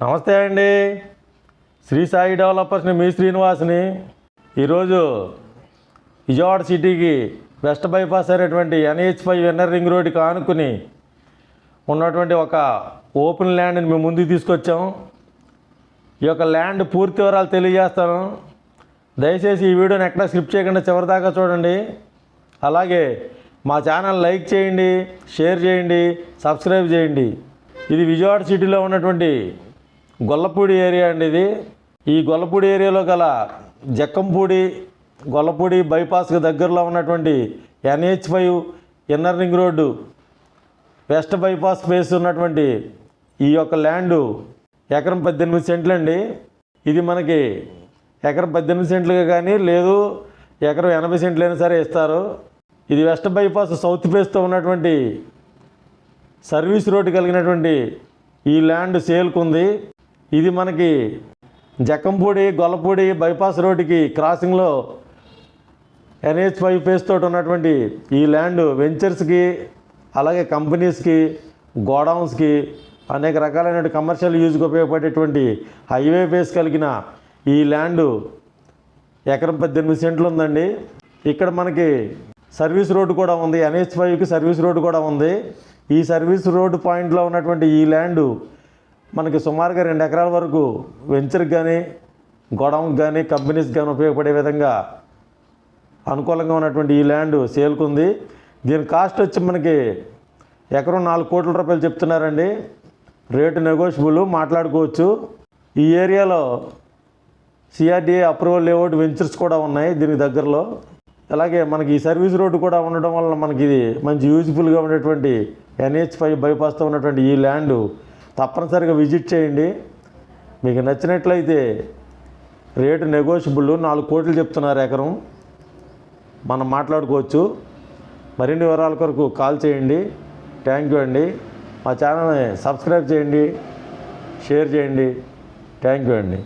నమస్తే అండి. శ్రీ సాయి డెవలపర్స్ని మీ శ్రీనివాస్ని. ఈరోజు విజయవాడ సిటీకి వెస్ట్ బైపాస్ అయినటువంటి ఎన్హెచ్ ఫైవ్ ఎన్ఆర్ రింగ్ రోడ్డుకి ఆనుకుని ఉన్నటువంటి ఒక ఓపెన్ ల్యాండ్ని మేము ముందుకు తీసుకొచ్చాం. ఈ యొక్క ల్యాండ్ పూర్తి వివరాలు తెలియజేస్తాను. దయచేసి ఈ వీడియోని ఎక్కడ స్లిప్ చేయకుండా చివరి దాకా చూడండి. అలాగే మా ఛానల్ లైక్ చేయండి షేర్ చేయండి సబ్స్క్రైబ్ చేయండి. ఇది విజయవాడ సిటీలో ఉన్నటువంటి గొల్లపూడి ఏరియా అండి ఇది. ఈ గొల్లపూడి ఏరియాలో గల జక్కంపూడి గొల్లపూడి బైపాస్కి దగ్గరలో ఉన్నటువంటి NH five inner ring road west bypass phase ఉన్నటువంటి ఈ యొక్క ల్యాండు ఎకరం పద్దెనిమిది సెంట్లు అండి. ఇది మనకి ఎకరం పద్దెనిమిది సెంట్లుగా కానీ లేదు ఎకరం ఎనభై సెంట్లు అయినా సరే ఇస్తారు. ఇది వెస్ట్ బైపాస్ సౌత్ ఫేస్తో ఉన్నటువంటి సర్వీస్ రోడ్డు కలిగినటువంటి ఈ ల్యాండ్ సేల్కు ఉంది ఇది మనకి జక్కంపూడి గొల్లపూడి బైపాస్ రోడ్డుకి క్రాసింగ్లో ఎన్హెచ్ ఫైవ్ ఫేస్ తోటి ఉన్నటువంటి ఈ ల్యాండ్ వెంచర్స్కి అలాగే కంపెనీస్కి గోడౌన్స్కి అనేక రకాలైన కమర్షియల్ యూజ్కి ఉపయోగపడేటువంటి హైవే ఫేస్ కలిగిన ఈ ల్యాండ్ ఎకరం పద్దెనిమిది సెంట్లు ఉందండి. ఇక్కడ మనకి సర్వీస్ రోడ్డు కూడా ఉంది. ఎన్హెచ్ ఫైవ్కి సర్వీస్ రోడ్డు కూడా ఉంది. ఈ సర్వీస్ రోడ్డు పాయింట్లో ఉన్నటువంటి ఈ ల్యాండ్ మనకి సుమారుగా రెండు ఎకరాల వరకు వెంచర్కి కానీ గొడవకి కానీ కంపెనీస్కి కానీ ఉపయోగపడే విధంగా అనుకూలంగా ఉన్నటువంటి ఈ ల్యాండ్ సేల్కుంది. దీని కాస్ట్ వచ్చి మనకి ఎకరం నాలుగు కోట్ల రూపాయలు చెప్తున్నారండి. రేటు నెగోషియబుల్ మాట్లాడుకోవచ్చు. ఈ ఏరియాలో సిఆర్డీఏ అప్రూవల్ లేఅవుట్ వెంచర్స్ కూడా ఉన్నాయి దీనికి దగ్గరలో. అలాగే మనకి ఈ సర్వీస్ రోడ్డు కూడా ఉండడం వల్ల మనకి ఇది మంచి యూజ్ఫుల్గా ఉండేటువంటి ఎన్హెచ్ ఫైవ్ బైపాస్తో ఉన్నటువంటి ఈ ల్యాండ్ తప్పనిసరిగా విజిట్ చేయండి. మీకు నచ్చినట్లయితే రేటు నెగోషియబుల్ నాలుగు కోట్లు చెప్తున్నారు ఎకరం. మనం మాట్లాడుకోవచ్చు. మరిన్ని వివరాల కొరకు కాల్ చేయండి. థ్యాంక్ యూ అండి. మా ఛానల్ని సబ్స్క్రైబ్ చేయండి. షేర్ చేయండి. థ్యాంక్ యూ అండి.